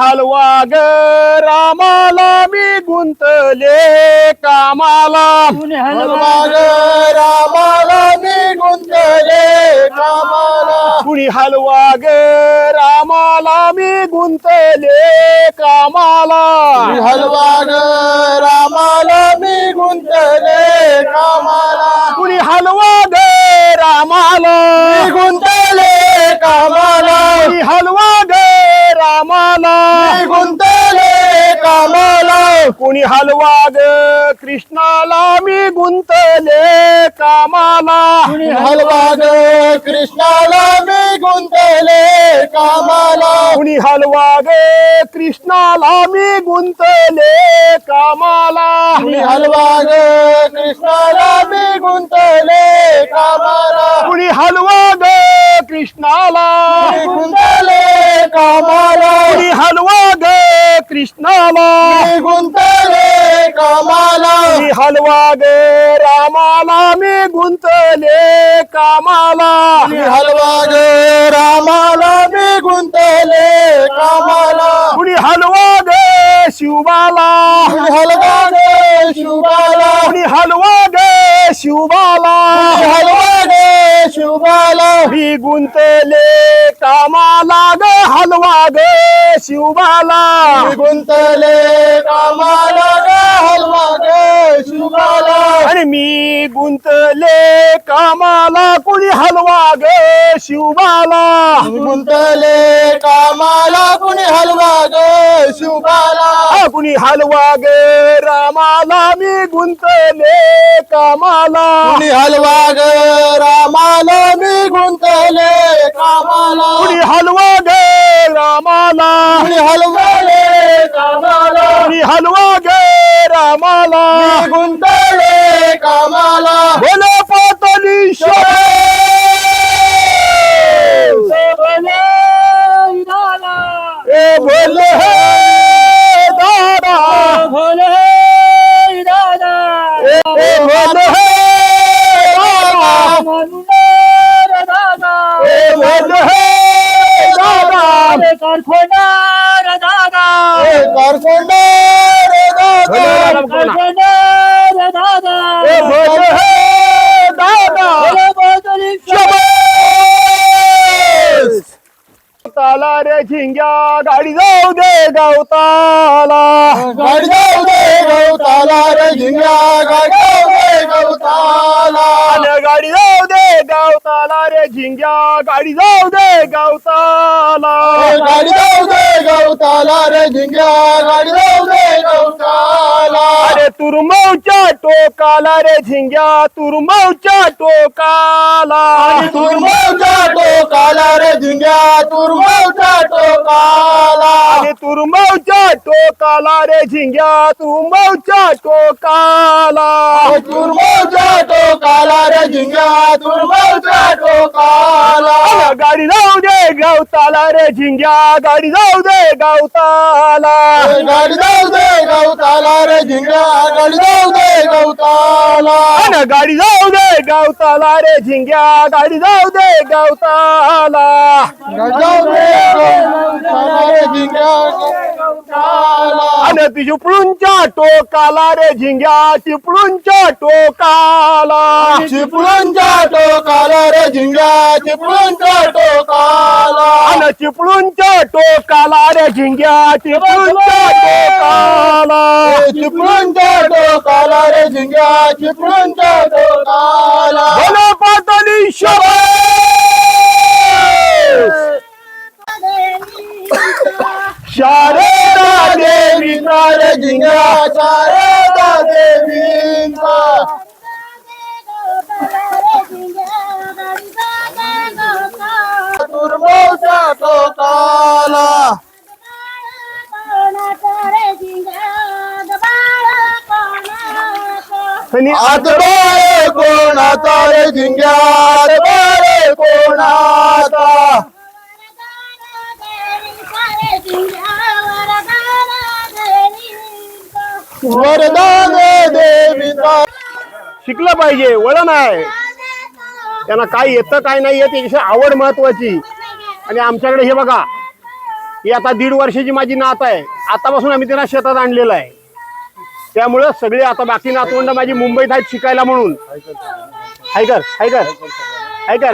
हलवा ग रामाला मी गुंतले कामाला. हलवा ग रामाला मी गुंतले कामाला. कुणी हलवा ग रामाला मी गुंतले कामाला. हलवा ग रामाला मी गुंतले कामाला. कुणी हलवा ग रामाला कुणी हलवा ग कृष्णाला मी गुंतले कामाला. कुणी हलवा ग कृष्णाला मी गुंतले कामाला. कुणी हलवा ग कृष्णाला कुणी हलवा ग रामाला मी गुंतले कामाला. मी हलवा ग रामाला मी गुंतले कामाला. कुणी हलवा ग शिवबाला. मी हलवा ग शिवबाला. कुणी हलवा ग शिवबाला हलवा शिवबाला. मी गुंतले कामाला ग हलवा ग शिवबाला. गुंतले कामाला ग हलवा ग शिवबाला. आणि मी गुंतले कामाला कुणी हलवा ग शिवबाला. गुंतले कामाला कुणी हलवा ग शिवबाला. हा, कुणी हलवा ग रामाला मी गुंतले कामाला कुणी हलवा ग रामाला मी गुंतले कामाला. कुणी हलवा ग रामाला. कुणी हलवले कामाला. कुणी हलवा ग रामाला. मी कारखानार दादा कारकोंडा रे दादा. कारखानार दादा दादा ताला रे झिंग्या गाडी जाऊ दे गावताला. गाडी जाऊ दे गवताला रे झिंग्या गाडी जाऊ दे गवताला आल्या गाडी जाऊ दे गावताला रे झिंग्या गाडी जाऊ दे गावताला. गाडी जाऊ दे गवताला रे झिंग्या गाडी जाऊ दे गवताला. अरे तुरमवच्या टोकाला रे झिंग्या तुरमवच्या टोकाला. तुरमवच्या टोकाला रे झिंग्या तुरमवच्या टोकाला. तुरमवच्या टोकाला रे झिंग्या तुरमवच्या टोकाला. तुरमवच्या टोकाला रे झिंग्या तुरमवच्या टोकाला. गाडी जाऊ दे गावताला रे झिंग्या गाडी जाऊ दे गावताला. गाडी जाऊ दे गवताला रे झिंग्या. गाडी जाऊ दे गवताला. अन गाडी जाऊ दे गावताला रे झिंग्या. गाडी जाऊ दे गावताला. गाडी जाऊ दे गवताला. गवताला अन चिपळूणच्या टोकाला रे झिंग्या चिपळूणच्या टोकाला. चिपळूणच्या टोकाला रे झिंग्या चिपळूणच्या टोकाला. अन चिपळूणच्या टोकाला रे झिंग्या चिपळूणच्या टोकाला. चिपळूणच्या टोकाला रे झिंग्या चिपळूणच्या टोकाला. भोले पाटली झिंग्या शारदा देवींचा तुरमवच्या टोकाला आणि आतबाळे कोणाचा रे झिंग्या आतबाळे कोणाचा वरदान शिकलं पाहिजे वळण आहे. त्यांना काय येतं काय नाही येत याची आवड महत्वाची. आणि आमच्याकडे हे बघा ही आता दीड वर्षाची माझी नात आहे. आतापासून आम्ही त्यांना शेतात आणलेलं आहे. त्यामुळं सगळे आता बाकी नातवंड माझी मुंबईत आहेत शिकायला म्हणून. हाय कर हाय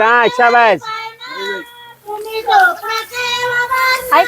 हा शाबाज हाय